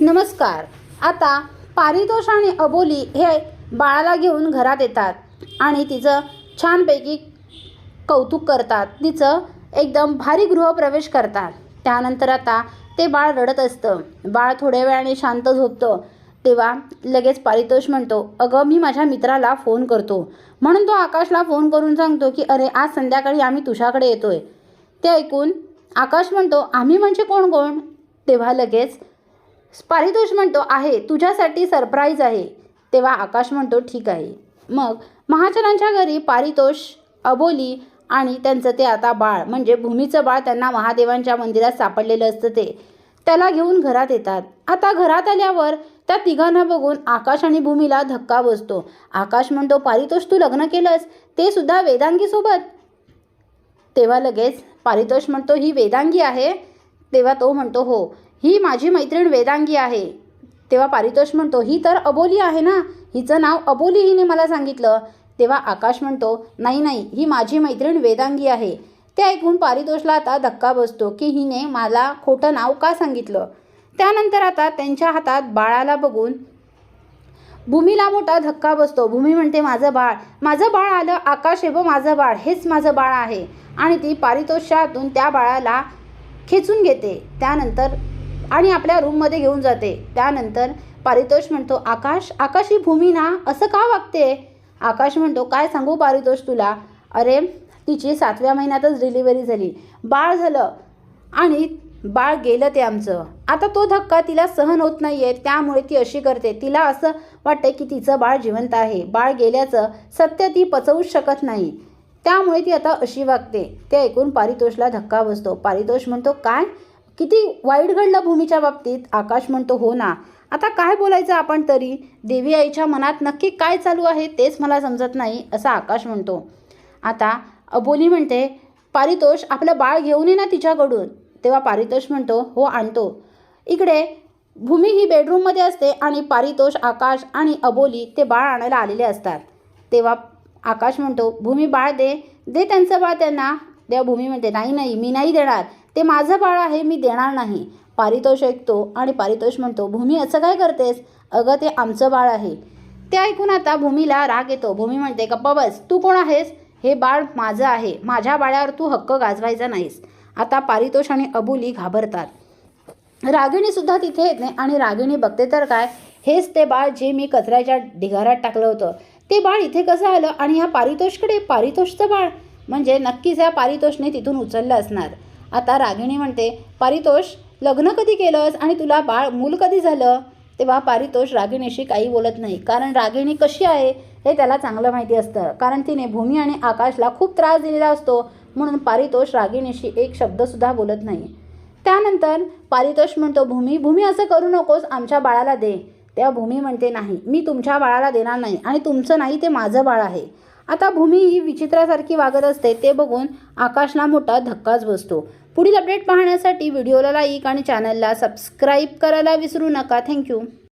नमस्कार. आता पारितोष आणि अबोली हे बाळाला घेऊन घरात येतात आणि तिचं छानपैकी कौतुक करतात. तिचं एकदम भारी गृहप्रवेश करतात. त्यानंतर आता ते बाळ रडत असतं. बाळ थोड्या वेळाने शांत झोपतं. तेव्हा लगेच पारितोष म्हणतो अगं मी माझ्या मित्राला फोन करतो. म्हणून तो आकाशला फोन करून सांगतो की अरे आज संध्याकाळी आम्ही तुझ्याकडे येतोय. ते ऐकून आकाश म्हणतो आम्ही म्हणजे कोण कोण? तेव्हा लगेच पारितोष म्हणतो आहे तुझ्यासाठी सरप्राईज आहे. तेव्हा आकाश म्हणतो ठीक आहे. मग महाजनांच्या घरी पारितोष अबोली आणि त्यांचं ते आता बाळ म्हणजे भूमीचं बाळ त्यांना महादेवांच्या मंदिरात सापडलेलं असतं ते. त्याला घेऊन घरात येतात. आता घरात आल्यावर त्या तिघांना बघून आकाश आणि भूमीला धक्का बसतो. आकाश म्हणतो पारितोष तू लग्न केलंस? ते सुद्धा वेदांगीसोबत? तेव्हा लगेच पारितोष म्हणतो ही वेदांगी आहे. तेव्हा तो म्हणतो हो. ही माझी मैत्रीण वेदांगी आहे. तेव्हा पारितोष म्हणतो ही तर अबोली आहे ना? हिचं नाव अबोली हिने मला सांगितलं. तेव्हा आकाश म्हणतो नाही नाही ही माझी मैत्रीण वेदांगी आहे. ते ऐकून पारितोषला आता धक्का बसतो की हिने मला खोटं नाव का सांगितलं? त्यानंतर आता त्यांच्या हातात बाळाला बघून भूमीला मोठा धक्का बसतो. भूमी म्हणते माझं बाळ माझं बाळ आलं आकाश हे व माझं बाळ हेच माझं बाळ आहे. आणि ती पारितोषच्या हातून त्या बाळाला खेचून घेते. त्यानंतर आणि आपल्या रूममध्ये घेऊन जाते. त्यानंतर पारितोष म्हणतो आकाश आकाशी भूमी ना असं का वागते? आकाश म्हणतो काय सांगू पारितोष तुला? अरे तिची सातव्या महिन्यातच डिलिव्हरी झाली. बाळ झालं आणि बाळ गेलं ते आमचं. आता तो धक्का तिला सहन होत नाही आहे त्यामुळे ती अशी करते. तिला असं वाटतं की तिचं बाळ जिवंत आहे. बाळ गेल्याचं सत्य ती पचवूच शकत नाही. त्यामुळे ती आता अशी वागते. ते ऐकून पारितोषला धक्का बसतो. पारितोष म्हणतो काय? किती वाईट घडलं भूमीच्या बाबतीत? आकाश म्हणतो हो ना. आता काय बोलायचं आपण तरी? देवी आईच्या मनात नक्की काय चालू आहे तेच मला समजत नाही असं आकाश म्हणतो. आता अबोली म्हणते पारितोष आपलं बाळ घेऊन ये ना तिच्याकडून. तेव्हा पारितोष म्हणतो हो आणतो. इकडे भूमी ही बेडरूममध्ये असते आणि पारितोष आकाश आणि अबोली ते बाळ आणायला आलेले असतात. तेव्हा आकाश म्हणतो भूमी बाळ दे दे त्यांचं बाळ त्यांना. तेव्हा भूमी म्हणते नाही नाही मी नाही देणार. ते माझं बाळ आहे मी देणार नाही. पारितोष ऐकतो आणि पारितोष म्हणतो भूमी असं काय करतेस? अगं ते आमचं बाळ आहे. ते ऐकून आता भूमीला राग येतो. भूमी म्हणते गप्पा बस तू कोण आहेस? हे बाळ माझं आहे. माझ्या बाळावर तू हक्क गाजवायचा नाहीस. आता पारितोष आणि अबुली घाबरतात. रागिणीसुद्धा तिथे येत नाही आणि रागिणी बघते तर काय? हेच ते बाळ जे मी कचऱ्याच्या ढिगाऱ्यात टाकलं होतं. ते बाळ इथे कसं आलं आणि ह्या पारितोषकडे पारितोषचं बाळ? म्हणजे नक्कीच ह्या पारितोषने तिथून उचललं असणार. आता रागिणी म्हणते पारितोष लग्न कधी केलंस आणि तुला बाळ मूल कधी झालं? तेव्हा पारितोष रागिणीशी काही बोलत नाही. कारण रागिणी कशी आहे हे त्याला चांगलं माहिती असतं. कारण तिने भूमी आणि आकाशला खूप त्रास दिलेला असतो म्हणून पारितोष रागिणीशी एक शब्दसुद्धा बोलत नाही. त्यानंतर पारितोष म्हणतो भूमी भूमी असं करू नकोस आमच्या बाळाला दे. तेव्हा भूमी म्हणते नाही मी तुमच्या बाळाला देणार नाही आणि तुमचं नाही ते माझं बाळ आहे. आता भूमी ही विचित्रासारखी वागत असते ते बघून आकाशला मोठा धक्काच बसतो. पुढील अपडेट पाहण्यासाठी व्हिडिओला लाईक आणि चॅनलला सबस्क्राईब करायला विसरू नका. थँक्यू